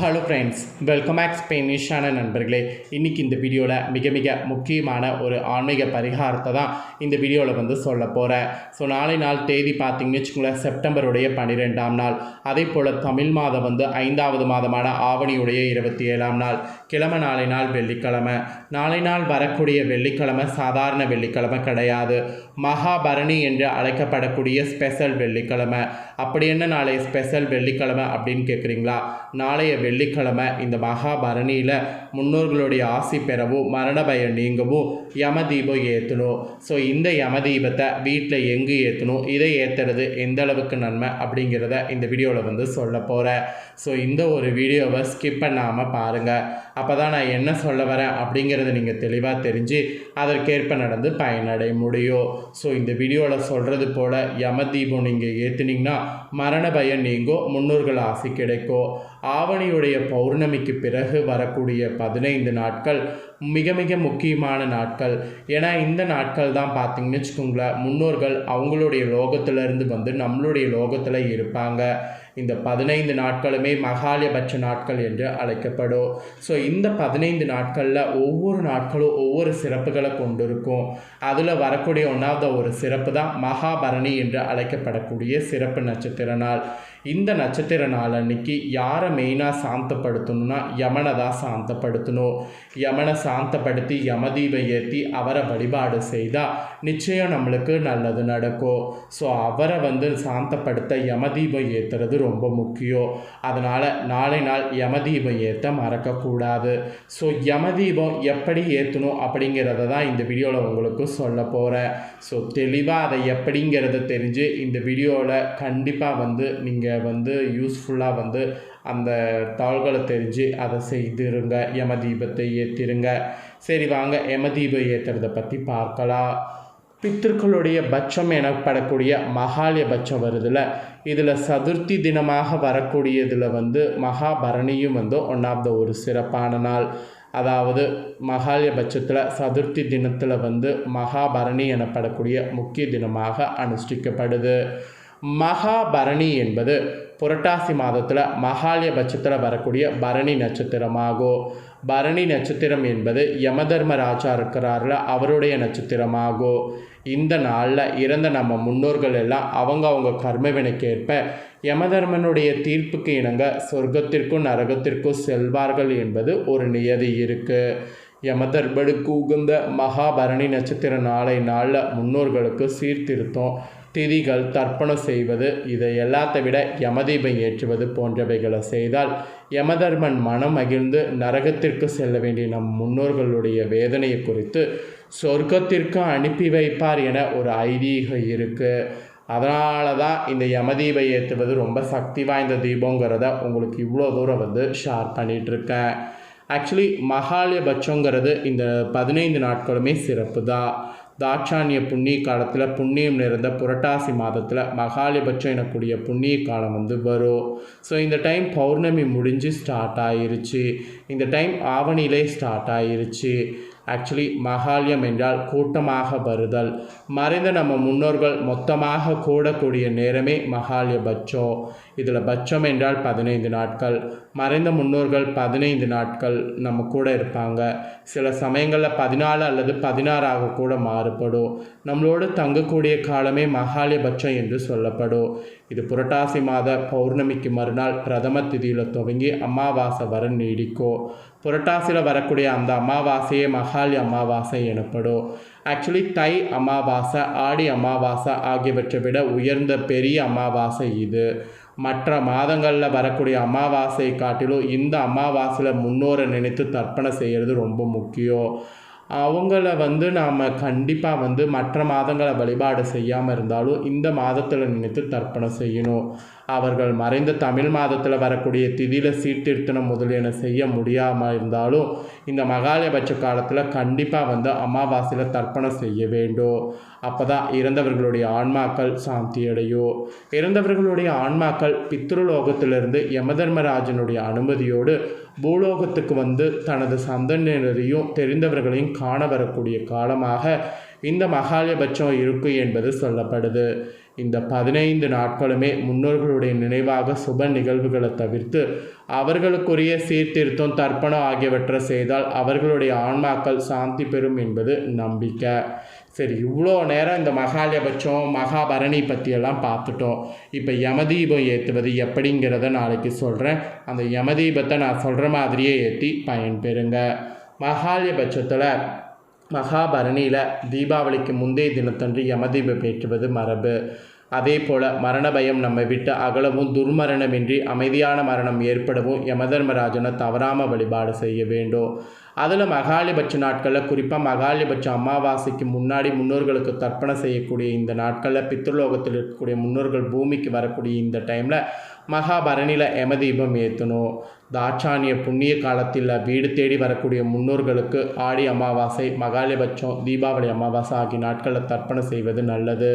Hello friends welcome back ஸ்பெயினிஷான நண்பர்களே. இன்றைக்கி இந்த வீடியோவில் மிக மிக முக்கியமான ஒரு ஆன்மீக பரிகாரத்தை தான் இந்த வீடியோவில் வந்து சொல்ல போகிறேன் ஸோ நாளை நாள் தேதி பார்த்தீங்கன்னு வச்சுக்கோங்களேன் செப்டம்பருடைய பன்னிரெண்டாம் நாள். அதே போல் தமிழ் மாதம் வந்து ஐந்தாவது மாதமான ஆவணியுடைய இருபத்தி ஏழாம் நாள். கிழமை நாளை நாள் வெள்ளிக்கிழமை. நாளை நாள் வரக்கூடிய வெள்ளிக்கிழமை சாதாரண வெள்ளிக்கிழமை கிடையாது. மகாபரணி என்று அழைக்கப்படக்கூடிய ஸ்பெஷல் வெள்ளிக்கிழமை. அப்படி என்ன நாளை ஸ்பெஷல் வெள்ளிக்கிழமை அப்படின்னு கேட்குறீங்களா நாளைய வெள்ளிக்கிழமை இந்த மகாபரணியில் முன்னோர்களுடைய ஆசி பெறவும் மரண பயம் நீங்கவும் யம தீபம் ஏற்றணும் ஸோ இந்த யம தீபத்தை வீட்டில் எங்கே ஏற்றணும் இதை ஏற்றுறது எந்த அளவுக்கு நன்மை அப்படிங்கிறத இந்த வீடியோவில் வந்து சொல்ல போகிறேன் ஸோ இந்த ஒரு வீடியோவை ஸ்கிப் பண்ணாமல் பாருங்கள் அப்போ தான் நான் என்ன சொல்ல வரேன் அப்படிங்கிறத நீங்கள் தெளிவாக தெரிஞ்சு அதற்கேற்ப நடந்து பயனடைய முடியும். ஸோ இந்த வீடியோவில் சொல்கிறது போல் யம தீபம் நீங்கள் ஏற்றுனீங்கன்னா மரண பயம் நீங்கும் முன்னோர்கள் ஆசை கிடைக்கும். ஆவணியுடைய பௌர்ணமிக்கு பிறகு வரக்கூடிய பதினைந்து நாட்கள் மிக மிக முக்கியமான நாட்கள். ஏன்னா இந்த நாட்கள் தான் பார்த்தீங்கன்னு வச்சுக்கோங்களேன் முன்னோர்கள் அவங்களுடைய லோகத்திலேருந்து வந்து நம்மளுடைய லோகத்தில் இருப்பாங்க. இந்த பதினைந்து நாட்களுமே மகாலயபட்ச நாட்கள் என்று அழைக்கப்படும். ஸோ இந்த பதினைந்து நாட்களில் ஒவ்வொரு நாட்களும் ஒவ்வொரு சிறப்புகளை கொண்டிருக்கும். அதில் வரக்கூடிய ஒன்றாவது ஒரு சிறப்பு தான் மகாபரணி என்று அழைக்கப்படக்கூடிய சிறப்பு நட்சத்திர நாள். இந்த நட்சத்திர நாள் அன்னைக்கு யாரை மெயினாக சாந்தப்படுத்தணும்னா யமனை தான் சாந்தப்படுத்தணும். யமனை சாந்தப்படுத்தி யமதீபம் ஏற்றி அவரை வழிபாடு செய்தால் நிச்சயம் நம்மளுக்கு நல்லது நடக்கும். ஸோ அவரை வந்து சாந்தப்படுத்த யமதீபம் ஏற்றுறது ரொம்ப முக்கியம். அதனால் நாளை நாள் யமதீபம் ஏற்ற மறக்கக்கூடாது. ஸோ யமதீபம் எப்படி ஏற்றணும் அப்படிங்கிறத தான் இந்த வீடியோவில் உங்களுக்கு சொல்ல போகிறேன் ஸோ தெளிவாக அதை எப்படிங்கிறத தெரிஞ்சு இந்த வீடியோவில் கண்டிப்பாக வந்து நீங்கள் வந்து யூஸ்ஃபுல்லாக வந்து அந்த தாள்களை தெரிஞ்சு அதை செய்திருங்க யம தீபத்தை ஏற்றிருங்க சரி வாங்க. யமதீபம் ஏற்றுறதை பற்றி பார்க்கலாம். பித்திருக்களுடைய பட்சம் எனப்படக்கூடிய மகாலய பட்சம் வருதுல. இதில் சதுர்த்தி தினமாக வரக்கூடியதில் வந்து மகாபரணியும் வந்து ஒன் ஆஃப் த ஒரு சிறப்பான நாள். அதாவது மகாலய பட்சத்தில் சதுர்த்தி தினத்தில் வந்து மகாபரணி எனப்படக்கூடிய முக்கிய தினமாக அனுஷ்டிக்கப்படுது. மகாபரணி என்பது புரட்டாசி மாதத்தில் மகாலய பட்சத்தில் வரக்கூடிய பரணி நட்சத்திரமாகும் பரணி நட்சத்திரம் என்பது யமதர்மராஜா இருக்கிறார்ல அவருடைய நட்சத்திரமாகும் இந்த நாளில் இறந்த நம்ம முன்னோர்கள் எல்லாம் அவங்க அவங்க கர்மவினைக்கேற்ப யமதர்மனுடைய தீர்ப்புக்கு இணங்க சொர்க்கத்திற்கும் நரகத்திற்கும் செல்வார்கள் என்பது ஒரு நியதி இருக்குது யமதர்படுக்கு உகுந்த மகாபரணி நட்சத்திர நாளை நாளில் முன்னோர்களுக்கு சீர்திருத்தம் திதிகள் தர்ப்பணம் செய்வது இதை எல்லாத்தை விட யமதீபம் ஏற்றுவது போன்றவைகளை செய்தால் யமதர்மன் மனம் மகிழ்ந்து நரகத்திற்கு செல்ல வேண்டிய நம் முன்னோர்களுடைய வேதனையை குறித்து சொர்க்கத்திற்கு அனுப்பி வைப்பார் என ஒரு ஐதீகம் இருக்குது அதனால தான் இந்த யமதீபை ஏற்றுவது ரொம்ப சக்தி வாய்ந்த தீபங்கிறத உங்களுக்கு இவ்வளோ தூரம் வந்து ஷேர் பண்ணிகிட்ருக்கேன் ஆக்சுவலி மகாலயபட்சங்கிறது இந்த பதினைந்து நாட்களுமே சிறப்பு தான் தாட்சாணிய புண்ணிய காலத்தில் புண்ணியம் நிறைந்த புரட்டாசி மாதத்தில் மகாலிபட்சம் எனக்கூடிய புண்ணிய காலம் வந்து வரும். ஸோ இந்த டைம் பௌர்ணமி முடிஞ்சு ஸ்டார்ட் ஆயிருச்சு. இந்த டைம் ஆவணியிலே ஸ்டார்ட் ஆயிருச்சு. ஆக்சுவலி மகாலயம் என்றால் கூட்டமாக வருதல். மறைந்த நம்ம முன்னோர்கள் மொத்தமாக கூடக்கூடிய நேரமே மகாலியபட்சம் இதில் பட்சம் என்றால் பதினைந்து நாட்கள். மறைந்த முன்னோர்கள் பதினைந்து நாட்கள் நம்ம கூட இருப்பாங்க. சில சமயங்களில் பதினாலு அல்லது பதினாறாக கூட மாறுபடும். நம்மளோடு தங்கக்கூடிய காலமே மகாலயபட்சம் என்று சொல்லப்படும். இது புரட்டாசி மாத பௌர்ணமிக்கு மறுநாள் பிரதம திதியில் துவங்கி அமாவாசை வர நீடிக்கும். புரட்டாசியில் வரக்கூடிய அந்த அமாவாசையே மகாலி அமாவாசை எனப்படும். ஆக்சுவலி தை அமாவாசை ஆடி அமாவாசை ஆகியவற்றை விட உயர்ந்த பெரிய அமாவாசை இது. மற்ற மாதங்களில் வரக்கூடிய அமாவாசையை காட்டிலும் இந்த அமாவாசையில் முன்னோரை நினைத்து தர்ப்பணம் செய்கிறது ரொம்ப முக்கியம். அவங்கள வந்து நாம் கண்டிப்பாக வந்து மற்ற மாதங்களை வழிபாடு செய்யாமல் இருந்தாலும் இந்த மாதத்தில் நினைத்து தர்ப்பணம் செய்யணும். அவர்கள் மறைந்த தமிழ் மாதத்தில் வரக்கூடிய திதியில் சீர்திருத்தனம் முதலியன செய்ய முடியாமல் இருந்தாலும் இந்த மகாலயபட்ச காலத்தில் கண்டிப்பாக வந்து அமாவாசையில் தர்ப்பணம் செய்ய வேண்டும். அப்போதான் இறந்தவர்களுடைய ஆன்மாக்கள் சாந்தி அடையும் இறந்தவர்களுடைய ஆன்மாக்கள் பித்ருலோகத்திலிருந்து யமதர்மராஜனுடைய அனுமதியோடு பூலோகத்துக்கு வந்து தனது சந்தனரையும் தெரிந்தவர்களையும் காண வரக்கூடிய காலமாக இந்த மகாலயபட்சம் இருக்கு என்பது சொல்லப்படுது. இந்த பதினைந்து நாட்களுமே முன்னோர்களுடைய நினைவாக சுப நிகழ்வுகளை தவிர்த்து அவர்களுக்குரிய சீர்திருத்தம் தர்ப்பணம் ஆகியவற்றை செய்தால் அவர்களுடைய ஆன்மாக்கள் சாந்தி பெறும் என்பது நம்பிக்கை. சரி இவ்வளோ நேரம் இந்த மகாலயபட்சம் மகாபரணி பற்றியெல்லாம் பார்த்துட்டோம். இப்போ யமதீபம் ஏற்றுவது எப்படிங்கிறத நாளைக்கு சொல்கிறேன் அந்த யமதீபத்தை நான் சொல்கிற மாதிரியே ஏற்றி பயன்பெறுங்க. மகாலயபட்சத்தில் மகாபரணியில் தீபாவளிக்கு முந்தைய தினத்தன்று யமதீபம் ஏற்றுவது மரபு. அதே போல் மரண பயம் நம்மை விட்டு அகலவும் துர்மரணமின்றி அமைதியான மரணம் ஏற்படவும் யமதர்மராஜனை தவறாமல் வழிபாடு செய்ய வேண்டும். அதில் மகாலிபட்ச நாட்களில் குறிப்பாக மகாலிபட்ச அமாவாசைக்கு முன்னாடி முன்னோர்களுக்கு தர்ப்பணம் செய்யக்கூடிய இந்த நாட்களில் பித்ருலோகத்தில் இருக்கக்கூடிய முன்னோர்கள் பூமிக்கு வரக்கூடிய இந்த டைமில் மகாபரணியில் எமதீபம் ஏற்றணும் தாட்சானிய புண்ணிய காலத்தில் வீடு தேடி வரக்கூடிய முன்னோர்களுக்கு ஆடி அமாவாசை மகாலிபட்சம் தீபாவளி அமாவாசை ஆகிய நாட்களில் தர்ப்பணம் செய்வது நல்லது.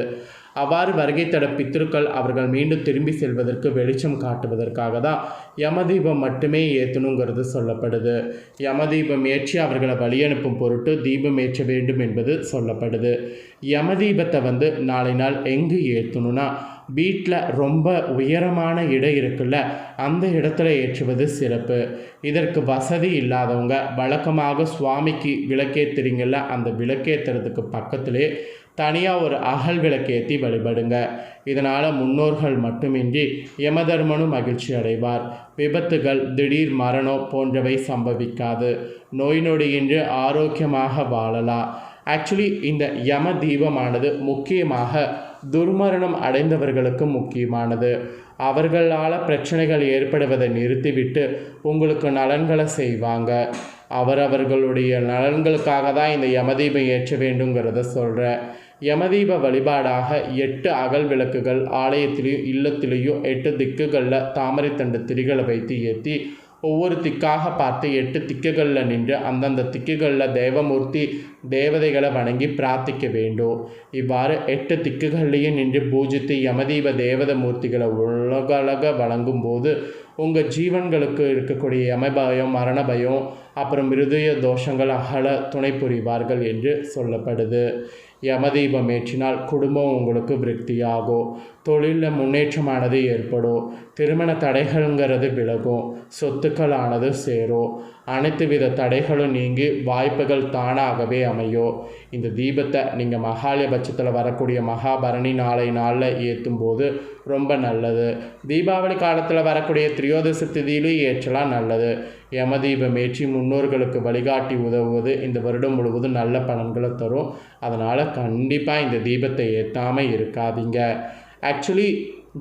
அவ்வாறு வருகை தட பித்ருக்கள் அவர்கள் மீண்டும் திரும்பி செல்வதற்கு வெளிச்சம் காட்டுவதற்காக தான் யமதீபம் மட்டுமே ஏற்றணுங்கிறது சொல்லப்படுது. யமதீபம் ஏற்றி அவர்களை வழியனுப்பும் பொருட்டு தீபம் ஏற்ற வேண்டும் என்பது சொல்லப்படுது. யமதீபத்தை வந்து நாளை நாள் எங்கு ஏற்றணும்னா வீட்டில் ரொம்ப உயரமான இடம் இருக்குல்ல அந்த இடத்துல ஏற்றுவது சிறப்பு. இதற்கு வசதி இல்லாதவங்க வழக்கமாக சுவாமிக்கு விளக்கேற்றுறீங்கள்ல அந்த விளக்கேற்றுறதுக்கு பக்கத்திலே தனியாக ஒரு அகல் விளக்கேற்றி வழிபடுங்க. இதனால் முன்னோர்கள் மட்டுமின்றி யமதர்மனும் மகிழ்ச்சி அடைவார். விபத்துகள் திடீர் மரணம் போன்றவை சம்பவிக்காது. நோய் நொடியின்றி ஆரோக்கியமாக வாழலாம். ஆக்சுவலி இந்த யம தீபமானது முக்கியமாக துர்மரணம் அடைந்தவர்களுக்கு முக்கியமானது. அவர்களால் பிரச்சனைகள் ஏற்படுவதை நிறுத்திவிட்டு உங்களுக்கு நலன்களை செய்வாங்க. அவரவர்களுடைய நலன்களுக்காக தான் இந்த யமதீபம் ஏற்ற வேண்டுங்கிறத சொல்கிறேன் யமதீப வழிபாடாக எட்டு அகல் விளக்குகள் ஆலயத்திலையும் இல்லத்திலையும் எட்டு திக்குகளில் தாமரைத்தண்டு திரிகளை வைத்து ஏற்றி ஒவ்வொரு திக்காக பார்த்து எட்டு திக்குகளில் நின்று அந்தந்த திக்குகளில் தேவமூர்த்தி தேவதைகளை வணங்கி பிரார்த்திக்க வேண்டும். இவ்வாறு எட்டு திக்குகள்லேயும் நின்று பூஜித்து யமதீப தேவத மூர்த்திகளை உலகளக வழங்கும் போது உங்கள் ஜீவன்களுக்கு இருக்கக்கூடிய யமபயம் மரண பயம் அப்புறம் மிருதய தோஷங்கள் அகல துணை புரிவார்கள் என்று சொல்லப்படுது. யமதீபம் ஏற்றினால் குடும்பம் உங்களுக்கு விருத்தியாகும் தொழிலில் முன்னேற்றமானது ஏற்படும். திருமண தடைகள்ங்கிறது விலகும். சொத்துக்களானது சேரும். அனைத்து வித தடைகளும் நீங்கி வாய்ப்புகள் தானாகவே அமையும் இந்த தீபத்தை நீங்கள் மகாலயபட்சத்தில் வரக்கூடிய மகாபரணி நாளை நாளில் ஏற்றும் போது ரொம்ப நல்லது. தீபாவளி காலத்தில் வரக்கூடிய திரியோதசி திதியிலும் ஏற்றலாம் நல்லது. யமதீபம் ஏற்றி முன்னோர்களுக்கு வழிகாட்டி உதவுவது இந்த வருடம் முழுவதும் நல்ல பலன்களை தரும். அதனால் கண்டிப்பாக இந்த தீபத்தை ஏற்றாமல் இருக்காதீங்க. ஆக்சுவலி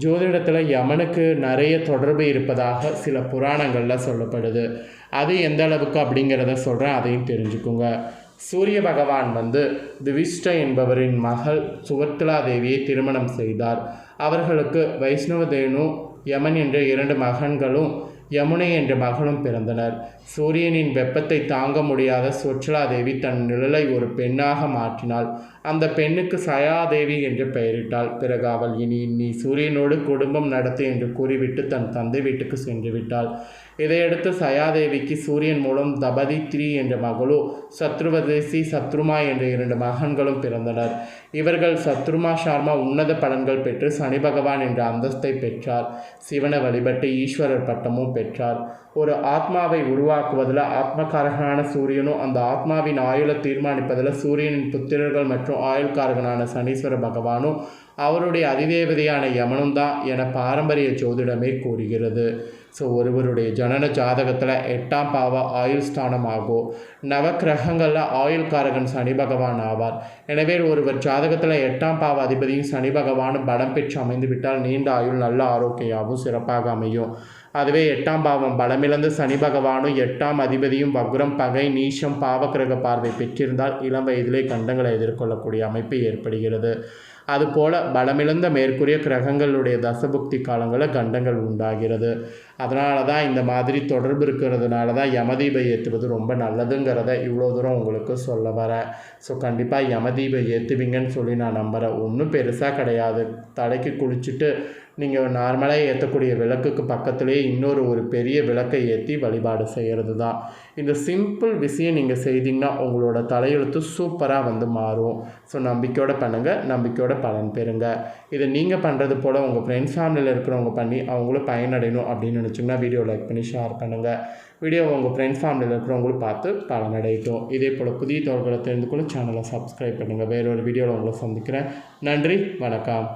ஜோதிடத்தில் யமனுக்கு நிறைய தொடர்பு இருப்பதாக சில புராணங்களில் சொல்லப்படுது. அது எந்த அளவுக்கு அப்படிங்கிறத சொல்கிறேன் அதையும் தெரிஞ்சுக்கோங்க. சூரிய பகவான் வந்து திவிஷ்ட என்பவரின் மகள் சுவர்த்தலா தேவியை திருமணம் செய்தார். அவர்களுக்கு வைஷ்ணவதேனு யமன் என்ற இரண்டு மகன்களும் யமுனை என்ற மகளும் பிறந்தனர். சூரியனின் வெப்பத்தை தாங்க முடியாத சுவர்ச்சலாதேவி தன் நிழலை ஒரு பெண்ணாக மாற்றினாள். அந்த பெண்ணுக்கு சயாதேவி என்று பெயரிட்டாள். பிறகு அவள் இனி நீ சூரியனோடு குடும்பம் நடத்து என்று கூறிவிட்டு தன் தந்தை வீட்டுக்கு சென்று விட்டாள். இதையடுத்து சயாதேவிக்கு சூரியன் மூலம் தபதித்ரி என்ற மகளோ சத்ருவதேசி சத்ருமா என்ற இரண்டு மகன்களும் பிறந்தனர். இவர்கள் சத்ருமா சர்மா உன்னத பலன்கள் பெற்று சனி பகவான் என்ற அந்தஸ்தை பெற்றார். சிவனை வழிபட்டு ஈஸ்வரர் பட்டமும் பெற்றார். ஒரு ஆத்மாவை உருவாக்குவதில் ஆத்மகாரகனான சூரியனும் அந்த ஆத்மாவின் ஆயுளை தீர்மானிப்பதில் சூரியனின் புத்திரர்கள் மற்றும் ஆயுள்காரகனான சனீஸ்வர பகவானும் அவருடைய அதிதேவதையான யமனும் தான் என பாரம்பரிய ஜோதிடமே கூறுகிறது. ஸோ ஒருவருடைய ஜனன ஜாதகத்தில் எட்டாம் பாவ ஆயுள் ஸ்தானம் ஆகும் நவக்கிரகங்களில் ஆயுள் காரகன் சனி பகவான் ஆவார். எனவே ஒருவர் ஜாதகத்தில் எட்டாம் பாவ அதிபதியும் சனி பகவானும் பலம் பெற்று அமைந்து விட்டால் நீண்ட ஆயுள் நல்ல ஆரோக்கியாகவும் சிறப்பாக அமையும். அதுவே எட்டாம் பாவம் பலமிழந்து சனி பகவானும் எட்டாம் அதிபதியும் வக்ரம் பகை நீஷம் பாவக்கிரக பார்வை பெற்றிருந்தால் இளம் வயதிலே கண்டங்களை எதிர்கொள்ளக்கூடிய அமைப்பு ஏற்படுகிறது. அதுபோல பலமிழந்த மேற்கூறிய கிரகங்களுடைய தசபுக்தி காலங்களில் கண்டங்கள் உண்டாகிறது. அதனால தான் இந்த மாதிரி தொடர்பு இருக்கிறதுனால தான் யமதீபை ஏற்றுவது ரொம்ப நல்லதுங்கிறத இவ்வளோ தூரம் உங்களுக்கு சொல்ல வரேன். ஸோ கண்டிப்பாக யமதீபை ஏற்றுவீங்கன்னு சொல்லி நான் நம்புகிறேன் ஒன்றும் பெருசாக கிடையாது. தலைக்கு குளிச்சுட்டு நீங்கள் நார்மலாக ஏற்றக்கூடிய விளக்குக்கு பக்கத்துலேயே இன்னொரு ஒரு பெரிய விளக்கை ஏற்றி வழிபாடு செய்கிறது தான் இந்த சிம்பிள் விஷயம் நீங்கள் செய்தீங்கன்னா உங்களோட தலையெழுத்து சூப்பராக வந்து மாறும். ஸோ நம்பிக்கையோடு பண்ணுங்கள் நம்பிக்கையோட பலன் பெறுங்க. இதை நீங்கள் பண்ணுறது போல் உங்கள் ஃப்ரெண்ட்ஸ் ஃபேமிலியில் இருக்கிறவங்க பண்ணி அவங்களும் பயனடையணும் அப்படின்னு நினச்சிங்கன்னா வீடியோ லைக் பண்ணி ஷேர் பண்ணுங்கள் வீடியோ உங்கள் ஃப்ரெண்ட்ஸ் ஃபேமிலியில் இருக்கிறவங்களும் பார்த்து பலனடையட்டும். இதே போல் புதிய தகவல்களை தெரிந்து கொள்ள சேனலை சப்ஸ்கிரைப் பண்ணுங்கள் வேறொரு வீடியோவில் உங்களை சந்திக்கிறேன். நன்றி வணக்கம்.